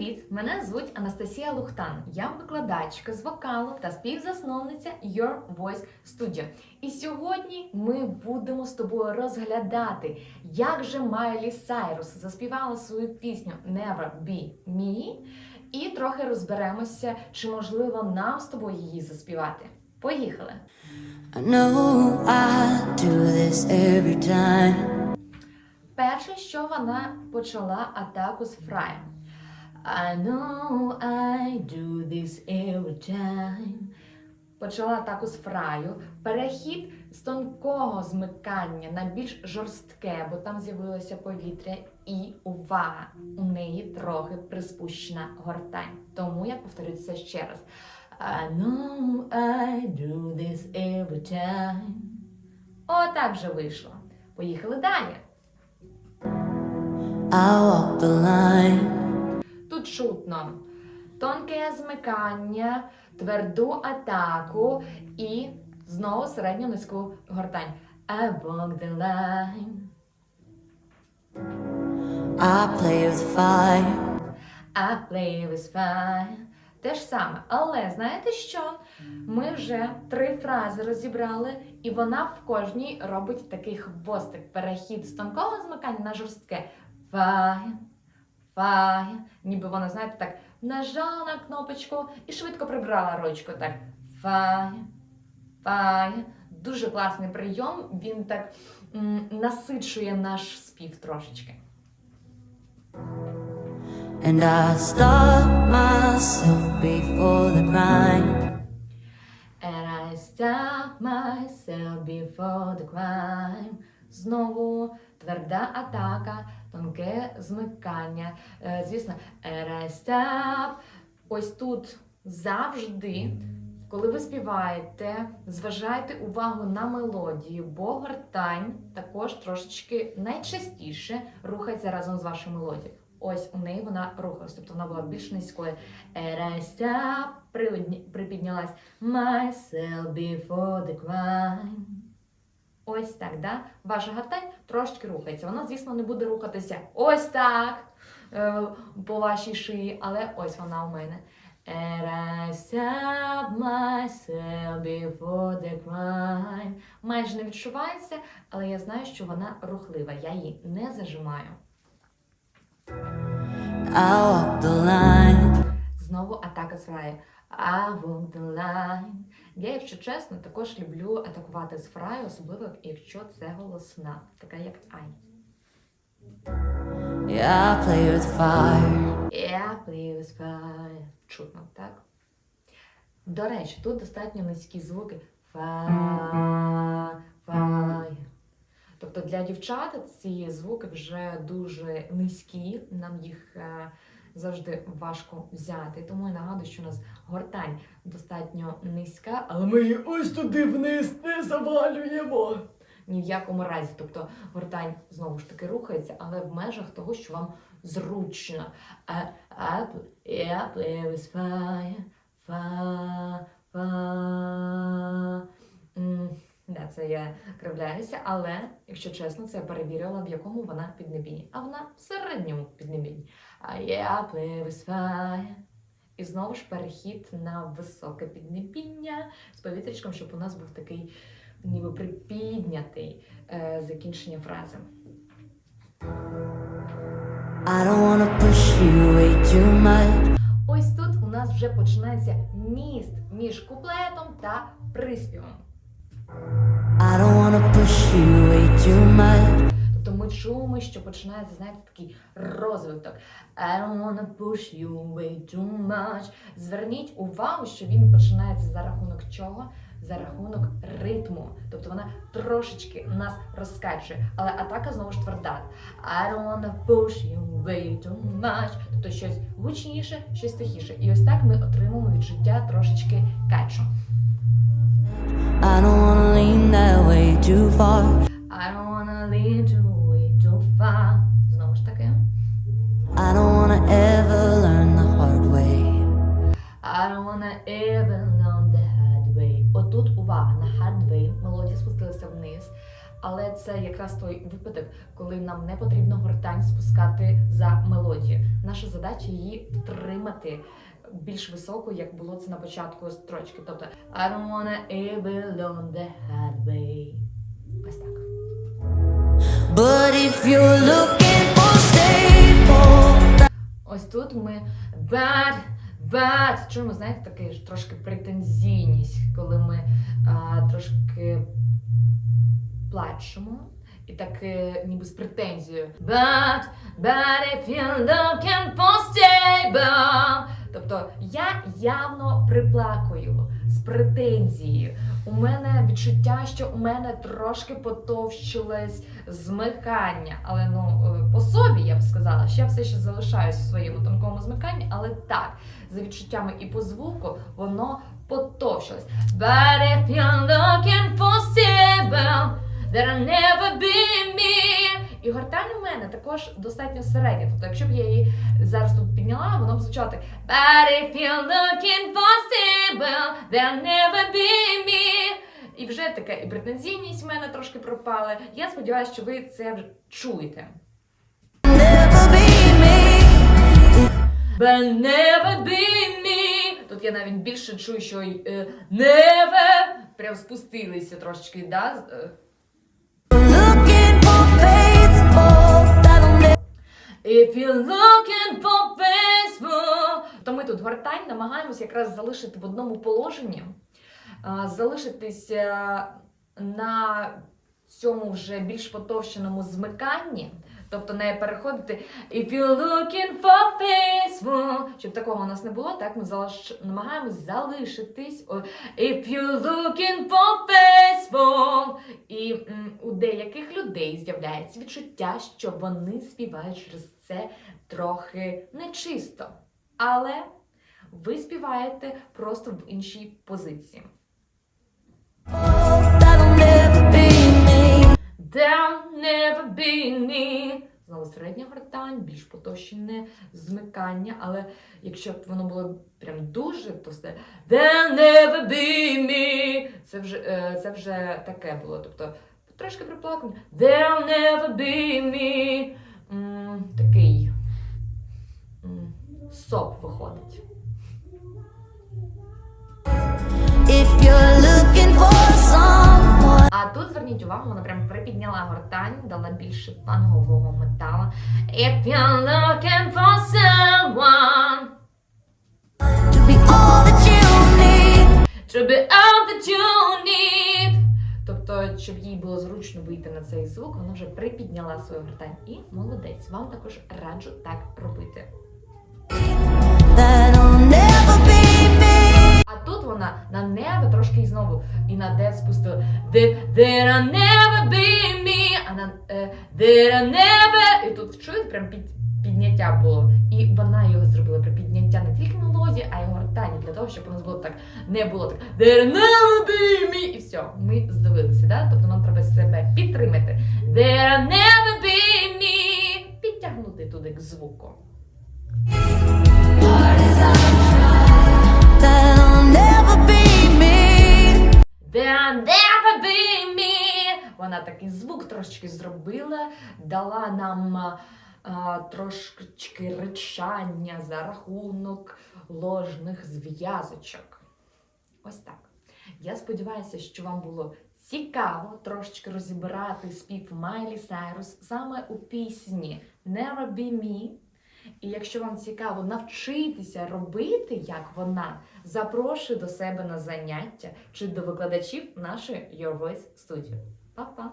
Привіт! Мене звуть Анастасія Лухтан. Я викладачка з вокалу та співзасновниця Your Voice Studio. І сьогодні ми будемо з тобою розглядати, як же Майлі Сайрус заспівала свою пісню Never Be Me. І трохи розберемося, чи можливо нам з тобою її заспівати. Поїхали! I know I do this every time. Перше, що вона почала атаку з фраєм. I know I do this every time. Почала атаку з фраю. Перехід з тонкого змикання на більш жорстке, бо там з'явилося повітря, і увага, у неї трохи приспущена гортань. Тому я повторю це ще раз. I know I do this every time. Отак же вийшло. Поїхали далі. I walk the line. Тут чутно тонке змикання, тверду атаку і знову середню низьку гортань. I walk the line, I play with fire. I play with fire. Те ж саме. Але знаєте що? Ми вже три фрази розібрали, і вона в кожній робить такий хвостик. Перехід з тонкого змикання на жорстке. Fire, fire. Ніби вона, знаєте, так нажала на кнопочку і швидко прибрала ручку. Так. Fire, fire. Дуже класний прийом. Він так м, насичує наш спів трошечки. And I stop myself before the crime. And I stop myself before the crime. Знову тверда атака, тонке змикання. Е, Звісно, stop. Ось тут завжди, коли ви співаєте, зважайте увагу на мелодію, бо гортань також трошечки найчастіше рухається разом з вашою мелодією. Ось у неї вона рухалась, тобто вона була більш низькою. Stop, припіднялась myself before the crime. Ось так, да? Ваша гортань трошечки рухається. Вона, звісно, не буде рухатися ось так е, по вашій шиї, але ось вона у мене. And I stop myself before the crime. Майже не відчувається, але я знаю, що вона рухлива. Я її не зажимаю. I the line. Знову атака з фраю. I walk the line. Я, якщо чесно, також люблю атакувати з фраю, особливо якщо це голосна, така як I. Yeah, I play with fire. Yeah, please, fire. Чутно, так? До речі, тут достатньо низькі звуки. Фа, фай. Тобто для дівчат ці звуки вже дуже низькі, нам їх е, завжди важко взяти. Тому я нагадую, що у нас гортань достатньо низька, але ми її ось туди вниз не завалюємо. Ні в якому разі. Тобто гортань знову ж таки рухається, але в межах того, що вам зручно. Да, це я кривляюся, але, якщо чесно, це я перевірила, в якому вона піднебінні. А вона в середньому піднебінні. Play with. І знову ж перехід на високе піднебіння з повітрячком, щоб у нас був такий ніби припіднятий е, закінчення фрази. I don't wanna push you way too much. Ось тут у нас вже починається міст між куплетом та приспівом. I don't wanna push you way too much. Тобто що починається, знаєте, такий розвиток. I don't wanna push you way too much. Зверніть увагу, що він починається за рахунок чого? За рахунок ритму. Тобто вона трошечки нас розкачує. Але атака знову ж тверда. I don't wanna push you way too much. Тобто щось гучніше, щось тихіше. І ось так ми отримуємо відчуття трошечки качу. I don't wanna lean that way too far. Ever learn the hard way. Отут увага на hard way. Мелодія спустилася вниз. Але це якраз той випадок, коли нам не потрібно гортань спускати за мелодію. Наша задача її втримати більш високо, як було це на початку строчки. Тобто I don't wanna ever learn the hard way. Ось так. But if you're looking for stable, Ось тут ми bad, bad. Чуємо, знаєте, таке ж трошки претензійність, коли ми а, трошки плачемо. І так е, ніби з претензією. But, but if you stable. Тобто я явно приплакую з претензією. У мене відчуття, що у мене трошки потовщилось змикання. Але ну е, по собі я б сказала, що я все ще залишаюсь в своєму тонкому змиканні, але так, за відчуттями і по звуку воно потовщилось. But if you're looking for stable, that'll never be me. І гортань у мене також достатньо середня. Тобто, якщо б я її зараз тут підняла, воно б звучало так. But if you're looking for stable, there'll never be me. І вже така і претензійність в мене трошки пропала. Я сподіваюся, що ви це вже чуєте. never be me. But never be me. Тут я навіть більше чую, що е, never прям спустилися трошечки, да? If you're looking for Facebook. То ми тут гортань намагаємося якраз залишити в одному положенні, а, залишитися на цьому вже більш потовщеному змиканні. Тобто не переходити if you're looking for Facebook, щоб такого у нас не було, так ми залиш... намагаємось залишитись. If you're looking for Facebook. І у деяких людей з'являється відчуття, що вони співають через це трохи нечисто. Але ви співаєте просто в іншій позиції. that'll never be me. There'll never be me. Знову середня гортань, більш потощене змикання, але якщо б воно було прям дуже товсте, They'll never be me. Це вже, е, це вже таке було. Тобто трошки приплакання. They'll never be me. Такий соп виходить. Тут зверніть увагу, вона прям припідняла гортань, дала більше фангового металу. If you're looking for someone to be all that you need. to be all that you need. Тобто, щоб їй було зручно вийти на цей звук, вона вже припідняла свою гортань. І молодець, вам також раджу так робити. Знову і на де спустила. There, there'll never be me. А на е, there'll never. І тут чуєте, прям під, підняття було. І вона його зробила при підняття не тільки мелодії, а й гортані, для того, щоб у нас було так, не було так There'll never be me. І все, ми здивилися, да? Тобто нам треба себе підтримати. There'll never be me. Підтягнути туди к звуку. Вона такий звук трошечки зробила, дала нам а, трошечки речання за рахунок ложних зв'язочок. Ось так. Я сподіваюся, що вам було цікаво трошечки розібрати спів Майлі Сайрус саме у пісні Never Be Me. І якщо вам цікаво навчитися робити, як вона, запрошую до себе на заняття чи до викладачів нашої Your Voice Studio. Па-па!